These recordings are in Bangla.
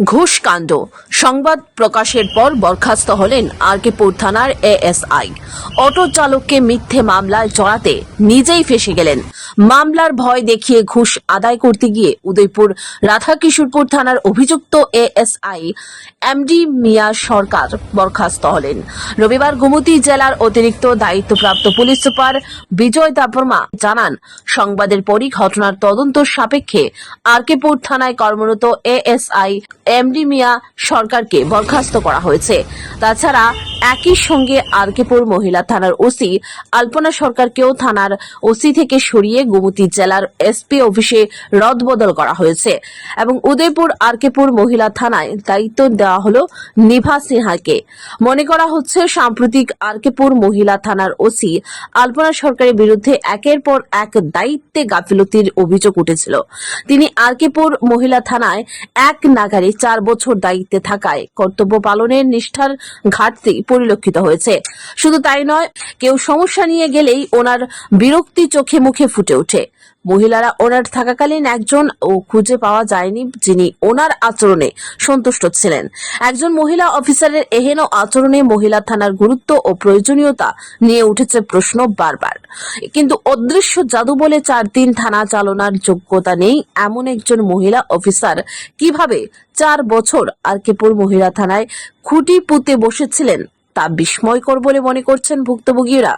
ঘুষকাণ্ড। সংবাদ প্রকাশের পর বরখাস্ত হলেন আর আরকেপুর থানার এএসআই। অটো চালককে মিথ্যে মামলায় জড়াতে নিজেই ফেসে গেলেন। মামলার ভয় দেখিয়ে ঘুষ আদায় করতে গিয়ে উদয়পুর রাধাকিশোরপুর থানার অভিযুক্ত এএসআই এমডি মিয়া সরকার বরখাস্ত হলেন। রবিবার গোমতী জেলার অতিরিক্ত দায়িত্বপ্রাপ্ত পুলিশ সুপার বিজয় দাবর্মা জানান, সংবাদের পরই ঘটনার তদন্ত সাপেক্ষে আরকেপুর থানায় কর্মরত এএসআই এমডি মিয়া সরকারকে বরখাস্ত করা হয়েছে। তাছাড়া একই সঙ্গে আরকেপুর মহিলা থানার ওসি আলপনা সরকারকেও থানার ওসি থেকে সরিয়ে গোমতী জেলার এসপি অফিসে রদবদল করা হয়েছে এবং উদয়পুর আরকেপুর মহিলা থানায় দায়িত্ব দেওয়া হল নিভা সিনহাকে। মনে করা হচ্ছে সাম্প্রতিক আরকেপুর মহিলা থানার ওসি আলপনা সরকারের বিরুদ্ধে একের পর এক দায়িত্বে গাফিলতির অভিযোগ উঠেছিল। তিনি আরকেপুর মহিলা থানায় এক নাগারে চার বছর দায়িত্বে থাকায় কর্তব্য পালনের নিষ্ঠার ঘাটতি পরিলক্ষিত হয়েছে। শুধু তাই নয়, কেউ সমস্যা নিয়ে গেলেই ওনার বিরক্তি চোখে মুখে ফুটে ওঠে। মহিলারা ওনার থাকাকালীন একজন ও খুঁজে পাওয়া যায়নি যিনি ওনার আচরণে সন্তুষ্ট ছিলেন। একজন মহিলা অফিসারের এহেন আচরণে মহিলা থানার গুরুত্ব ও প্রয়োজনীয়তা নিয়ে উঠেছে প্রশ্ন বারবার। কিন্তু অদৃশ্য জাদু বলে চার দিন থানা চালনার যোগ্যতা নেই। এমন একজন মহিলা অফিসার কীভাবে চার বছর আরকেপুর মহিলা থানায় খুঁটি পুঁতে বসেছিলেন তা বিস্ময়কর বলে মনে করছেন ভুক্তভোগীরা।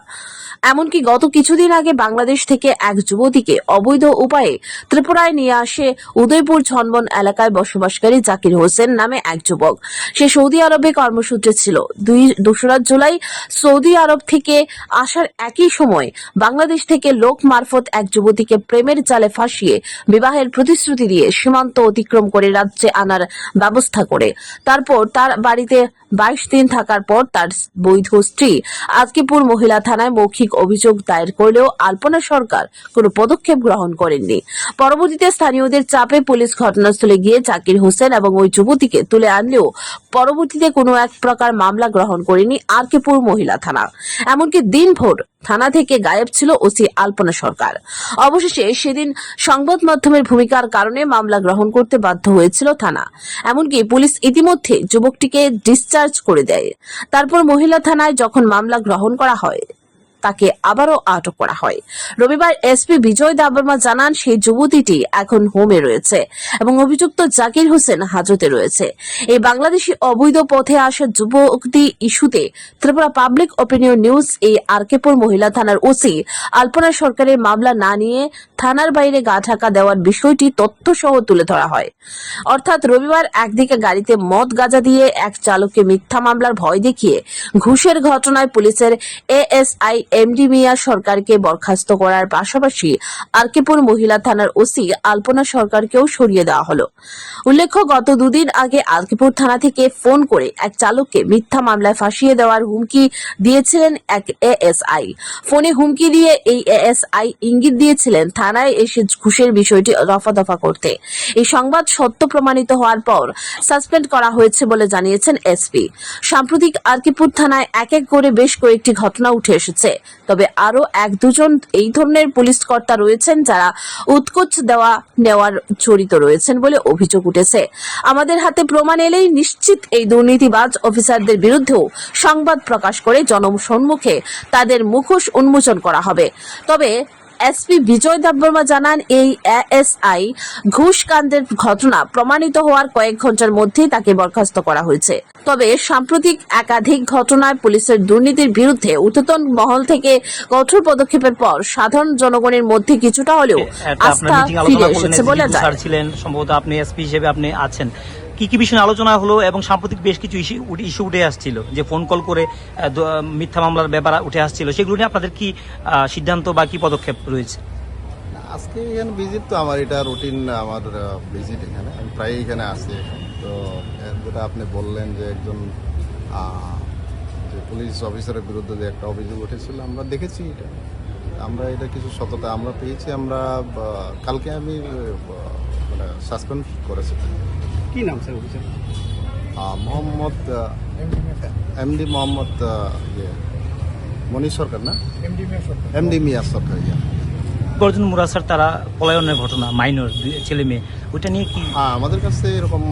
এমনকি গত কিছুদিন আগে বাংলাদেশ থেকে এক যুবতীকে অবৈধ উপায়ে ত্রিপুরায় নিয়ে আসে উদয়পুর ঝনবন এলাকায় বসবাসকারী জাকির হোসেন নামে এক যুবক। সে সৌদি আরবে কর্মসূত্রে ছিল। দুই দোসরা জুলাই সৌদি আরব থেকে আসার একই সময় বাংলাদেশ থেকে লোক মারফত এক যুবতীকে প্রেমের জালে ফাঁসিয়ে বিবাহের প্রতিশ্রুতি দিয়ে সীমান্ত অতিক্রম করে রাজ্যে আনার ব্যবস্থা করে। তারপর তার বাড়িতে বাইশ দিন থাকার পর তার বৈধ স্ত্রী আজকিপুর মহিলা থানায় মৌখিক অভিযোগ দায়ের করলেও আলপনা সরকার কোনো পদক্ষেপ গ্রহণ করেননি। পরবর্তীতে স্থানীয়দের চাপে পুলিশ ঘটনাস্থলে গিয়ে জাকির হোসেন এবং ওই যুবতীকে তুলে আনলেও পরবর্তীতে কোনো এক প্রকার মামলা গ্রহণ করেনি আর আরকেপুর মহিলা থানা। এমনকি দিনভর থানা থেকে গায়েব ছিল ওসি আলপনা সরকার। অবশেষে সেদিন সংবাদ মাধ্যমের ভূমিকার কারণে মামলা গ্রহণ করতে বাধ্য হয়েছিল থানা। এমনকি পুলিশ ইতিমধ্যে যুবকটিকে ডিসচার্জ করে দেয়। তারপর মহিলা থানায় যখন মামলা গ্রহণ করা হয় তাকে আবারও আটক করা হয়। রবিবার এসপি বিজয় দাবর্মা জানান, সেই যুবতীটি এখন হোমে রয়েছে এবং অভিযুক্ত জাকির হোসেন হাজতে রয়েছে। এই বাংলাদেশি অবৈধ পথে আসা যুবকটি ইস্যুতে ত্রিপুরা পাবলিক ওপিনিয়ন নিউজ, এই আরকেপুর মহিলা থানার ওসি আলপনা সরকারের মামলা না নিয়ে থানার বাইরে গা ঢাকা দেওয়ার বিষয়টি তথ্য সহ তুলে ধরা হয়। অর্থাৎ রবিবার একদিকে গাড়িতে মদ গাজা দিয়ে এক চালককে মিথ্যা মামলার ভয় দেখিয়ে ঘুষের ঘটনায় পুলিশের এএসআই এমডি মিয়া সরকারকে বরখাস্ত করার পাশাপাশি আরকেপুর মহিলা থানার ওসি আলপনা সরকারকেও সরিয়ে দেওয়া হলো। উল্লেখ্য, গত দুদিন আগে আলকিপুর থানা থেকে ফোন করে এক চালককে মিথ্যা মামলায় ফাঁসিয়ে দেওয়ার হুমকি দিয়েছিলেন এক এএসআই। ফোনে হুমকি দিয়ে এই এএসআই ইঙ্গিত দিয়েছিলেন থানায় এসে ঘুষের বিষয়টি দফা দফা করতে। এই সংবাদ সত্য প্রমাণিত হওয়ার পর সাসপেন্ড করা হয়েছে বলে জানিয়েছেন এসপি। সাম্প্রতিক আরকিপুর থানায় এক এক করে বেশ কয়েকটি ঘটনা উঠে এসেছে। তবে আরও এক দুজন এই ধরনের পুলিশ কর্তা রয়েছেন যারা উৎকোচ দেওয়া, নেওয়ার জড়িত রয়েছেন বলে অভিযোগ উঠেছে। আমাদের হাতে প্রমাণ এলেই নিশ্চিত এই দুর্নীতিবাজ অফিসারদের বিরুদ্ধেও সংবাদ প্রকাশ করে জনসম্মুখে তাদের মুখোশ উন্মোচন করা হবে। তবে এসপি বিজয় দেববর্মা জানান এই এএসআই ঘুষ কাণ্ডের ঘটনা প্রমাণিত হওয়ার কয়েক ঘণ্টার মধ্যেই তাকে বরখাস্ত করা হয়েছে। তবে সাম্প্রতিক একাধিক ঘটনায় পুলিশের দুর্নীতির বিরুদ্ধে ঊর্ধ্বতন মহল থেকে কঠোর পদক্ষেপের পর সাধারণ জনগণের মধ্যে কিছুটা হলেও আস্থা ফিরে এসেছে বলে যায়। ছিলেন সম্ভবত আপনি এসপি হিসেবে আপনি আছেন। কি কি বিষয়ে আলোচনা হলো এবং সাম্প্রতিক বেশ কিছু ইস্যু ইস্যু উঠে আসছিল, যে ফোন কল করে মিথ্যা মামলার ব্যাপার উঠে আসছিল, সেগুলো নিয়ে আপনাদের কি সিদ্ধান্ত বা কি পদক্ষেপ রয়েছে? আজকে এখানে ভিজিট তো আমার, এটা রুটিন আমার ভিজিট এখানে, আমি প্রায় এখানে আসি তো যেটা আপনি বললেন যে একজন যে পুলিশ অফিসারের বিরুদ্ধে যে একটা অভিযোগ উঠেছিল, আমরা দেখেছি এটা। আমরা এটা কিছু সততা আমরা পেয়েছি, আমরা কালকে আমি মানে সাসপেন্ড করেছি। কি নাম sir officer? Mohammad MD Mohammad ইয়ে মনির সরকার না? এমডি মিয়া সরকার ইয়া। গর্জন মুরা স্যার তারা পলায়নের ঘটনা মাইনর ছেলে মেয়ে ওইটা নিয়ে কি? হ্যাঁ আমাদের কাছে এরকম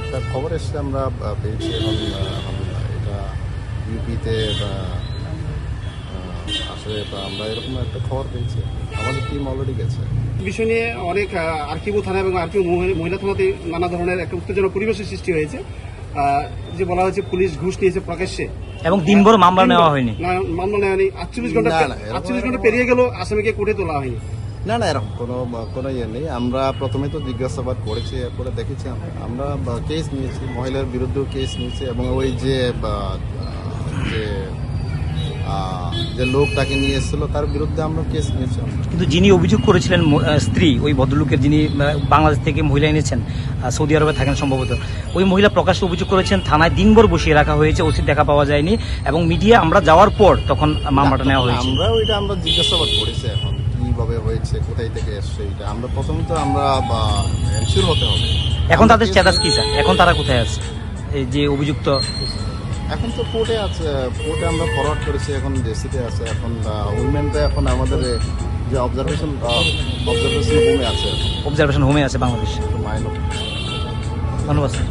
একটা খবর এসছে আমরা পেয়েছি এখন এটা ইউপিতে বা আসলে বা আমরা এরকম একটা খবর পেয়েছি আমাদের টিম অলরেডি গেছে। বিষয় নিয়ে অনেক আরকিবু থানা এবং আরকিবু মহিলা থানাতে নানা ধরনের একটা উত্তেজনক পরিবেশের সৃষ্টি হয়েছে। যে বলা হয়েছে পুলিশ ঘুষ নিয়েছে প্রকাশ্যে। এবং দিনভর মামলা নেওয়া হয়নি। না মামলা নেওয়া হয়নি। আটচল্লিশ ঘণ্টা আটচল্লিশ ঘণ্টা পেরিয়ে গেল আসামিকে কোর্টে তোলা হয়নি। না না এরকম কোনো কোনো ইয়ে নেই। আমরা প্রথমে তো জিজ্ঞাসাবাদ করেছি এরপরে দেখেছি আমরা। কেস নিয়েছি মহিলার বিরুদ্ধেও কেস নিয়েছি এবং ওই যে যে যে লোক তাকে নিয়ে এসেছিল তার বিরুদ্ধে আমরা কেস নিয়েছিলাম। কিন্তু যিনি অভিযোগ করেছিলেন স্ত্রী ওই ভদ্রলোকের যিনি বাংলাদেশ থেকে মহিলা এনেছেন সৌদি আরবে থাকেন সম্ভবত ওই মহিলা প্রকাশ্যে অভিযোগ করেছেন থানায় দিনভর বসিয়ে রাখা হয়েছে ওসির দেখা পাওয়া যায়নি এবং মিডিয়া আমরা যাওয়ার পর তখন মামলাটা নেওয়া হয়েছে। আমরা ওইটা আমরা জিজ্ঞাসাবাদ করেছি এখন কীভাবে হয়েছে কোথায় থেকে এসছে এটা। আমরা প্রথমে তো আমরা হতে হবে। এখন তাদের স্ট্যাটাস কি স্যার? এখন তারা কোথায় আছে? এই যে অভিযুক্ত এখন তো কোর্টে আছে কোর্টে আমরা ফরওয়ার্ড করেছি এখন জেসিতে আছে এখন উইমেনটা এখন আমাদের যে অবজারভেশন অবজারভেশন হোমে আছে। অবজারভেশন হোমে আছে বাংলাদেশ। ধন্যবাদ স্যার